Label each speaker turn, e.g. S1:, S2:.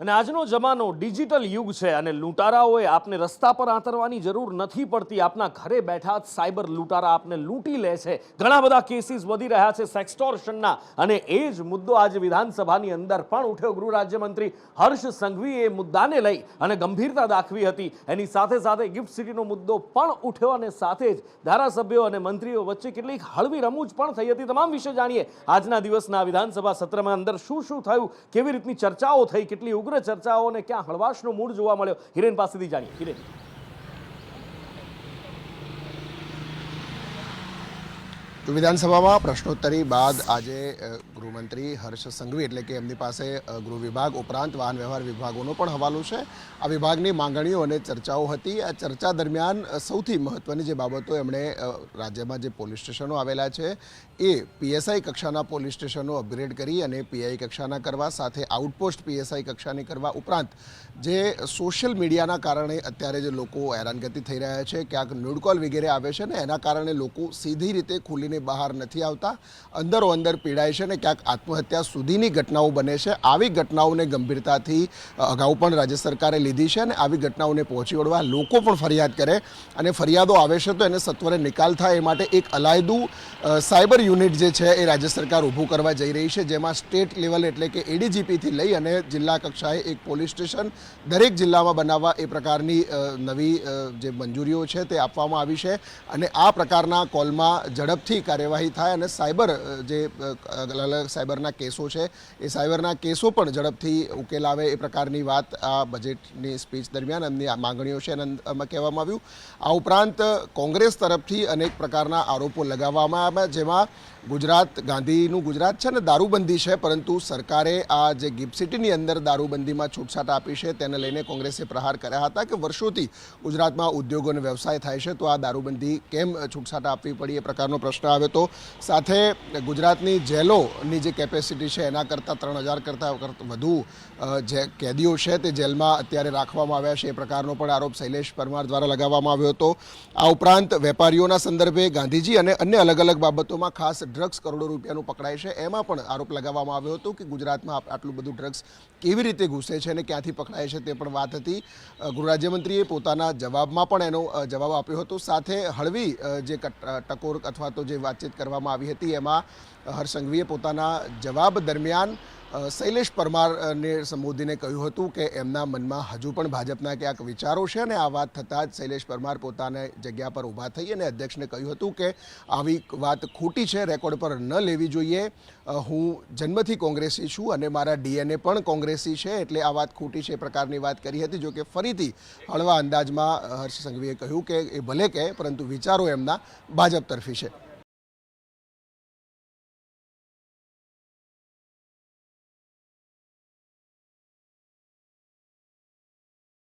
S1: અને આજનો જમાનો ડિજિટલ યુગ છે અને લૂંટારાઓએ આપને રસ્તા પર આંતરવાની જરૂર નથી પડતી. આપના ઘરે બેઠા જ સાયબર લૂંટારા આપને લૂંટી લે છે. ઘણા બધા કેસીસ વધી રહ્યા છે સેક્સટોર્શનના અને એ જ મુદ્દો આજે વિધાનસભાની અંદર પણ ઉઠ્યો. ગૃહ રાજ્યમંત્રી હર્ષ સંઘવીએ એ મુદ્દાને લઈ અને ગંભીરતા દાખવી હતી. એની સાથે સાથે ગિફ્ટ સિટીનો મુદ્દો પણ ઉઠ્યો અને સાથે જ ધારાસભ્યો અને મંત્રીઓ વચ્ચે કેટલીક હળવી રમૂજ પણ થઈ હતી. તમામ વિશે જાણીએ આજના દિવસના વિધાનસભા સત્રમાં અંદર શું શું થયું, કેવી રીતની ચર્ચાઓ થઈ, કેટલી ઉગ્ર ચર્ચાઓ અને ક્યાં હળવાશનો મૂળ જોવા મળ્યો? હિરેન પાસેથી જાણીએ. હિરેન.
S2: તો વિધાનસભામાં પ્રશ્નોત્તરી બાદ આજે ગૃહમંત્રી હર્ષ સંઘવી એટલે કે એમની પાસે ગૃહ વિભાગ ઉપરાંત વાહન વ્યવહાર વિભાગોનો પણ હવાલો છે. આ વિભાગની માંગણીઓ અને ચર્ચાઓ હતી. આ ચર્ચા દરમિયાન સૌથી મહત્વની જે બાબતો એમણે રાજ્યમાં જે પોલીસ સ્ટેશનો આવેલા છે, એ પીએસઆઈ કક્ષાના પોલીસ સ્ટેશનો અપગ્રેડ કરી અને પીઆઈ કક્ષાના કરવા સાથે આઉટપોસ્ટ પીએસઆઈ કક્ષાની કરવા ઉપરાંત જે સોશિયલ મીડિયાના કારણે અત્યારે જે લોકો હેરાનગતિ થઈ રહ્યા છે, ક્યાંક ન્યૂડ કોલ વગેરે આવે છે ને એના કારણે લોકો સીધી રીતે ખુલીને બહાર નથી આવતા. અંદરો અંદર પીડાય છે ને ક્યાંક આત્મહત્યા સુધીની ઘટનાઓ બને છે. આવી ઘટનાઓને ગંભીરતાથી અગાઉ પણ રાજ્ય સરકારે લીધી છે અને આવી ઘટનાઓને પહોંચી વળવા લોકો પણ ફરિયાદ કરે અને ફરિયાદો આવે છે તો એને સત્વરે નિકાલ થાય એ માટે એક અલાયદું સાયબર યુનિટ જે છે એ રાજ્ય સરકાર ઊભું કરવા જઈ રહી છે. જેમાં સ્ટેટ લેવલ એટલે કે એડીજીપીથી લઈ અને જિલ્લા કક્ષાએ એક પોલીસ સ્ટેશન દરેક જિલ્લામાં બનાવવા એ પ્રકારની નવી જે મંજૂરીઓ છે તે આપવામાં આવી છે. અને આ પ્રકારના કોલમાં ઝડપથી કાર્યવાહી થાય અને સાયબર જે અલગ અલગ સાયબરના કેસો છે, એ સાયબરના કેસો પણ ઝડપથી ઉકેલ આવે એ પ્રકારની વાત આ બજેટની સ્પીચ દરમિયાન એમની માંગણીઓ છે એમાં કહેવામાં આવ્યું. આ ઉપરાંત કોંગ્રેસ તરફથી અનેક પ્રકારના આરોપો લગાવવામાં આવ્યા, જેમાં ગુજરાત, ગાંધીનું ગુજરાત છે ને દારૂબંધી છે, પરંતુ સરકારે આ જે ગિફ્ટ સિટીની અંદર દારૂબંધીમાં છૂટછાટ આપી છે, તેને લઈને કોંગ્રેસે પ્રહાર કર્યા હતા કે વર્ષોથી ગુજરાતમાં ઉદ્યોગો વ્યવસાય થાય છે, તો આ દારૂબંધી કેમ છૂટછાટ આપવી પડી એ પ્રકારનો પ્રશ્ન આવ્યો હતો. સાથે ગુજરાતની જેલોની જે કેપેસિટી છે, એના કરતાં ત્રણ હજાર કરતાં વધુ જે કેદીઓ છે તે જેલમાં અત્યારે રાખવામાં આવ્યા છે, એ પ્રકારનો પણ આરોપ શૈલેષ પરમાર દ્વારા લગાવવામાં આવ્યો હતો. આ ઉપરાંત વેપારીઓના સંદર્ભે ગાંધીજી અને અન્ય અલગ અલગ બાબતોમાં ખાસ ડ્રગ્સ કરોડો રૂપિયાનું પકડાય છે. એમાં પણ આરોપ લગાવવામાં આવ્યો હતો કે ગુજરાતમાં આટલું બધું ડ્રગ્સ કેવી રીતે ઘૂસે છે અને ક્યાંથી પકડાય છે તે પણ વાત હતી. ગૃહરાજ્યમંત્રીએ ગૃહ રાજ્યમંત્રીએ પોતાના જવાબમાં પણ એનો જવાબ આપ્યો હતો. સાથે હળવી જે ટકોર અથવા તો જે વાતચીત કરવામાં આવી હતી, એમાં હર્ષ સંઘવીએ પોતાના જવાબ દરમિયાન શૈલેષ પરમારને સંબોધીને કહ્યું હતું કે એમના મનમાં હજુ પણ ભાજપના ક્યાંક વિચારો છે અને આ વાત થતાં જ શૈલેષ પરમાર પોતાને જગ્યા પર ઊભા થઈ અને અધ્યક્ષને કહ્યું હતું કે આવી વાત ખોટી છે, રેકોર્ડ પર ન લેવી જોઈએ. હું જન્મથી કોંગ્રેસી છું અને મારા ડીએનએ પણ કોંગ્રેસી છે એટલે આ વાત ખોટી છે એ પ્રકારની વાત કરી હતી. જો કે ફરીથી હળવા અંદાજમાં હર્ષ સંઘવીએ કહ્યું કે એ ભલે કહે પરંતુ વિચારો એમના ભાજપ તરફી છે.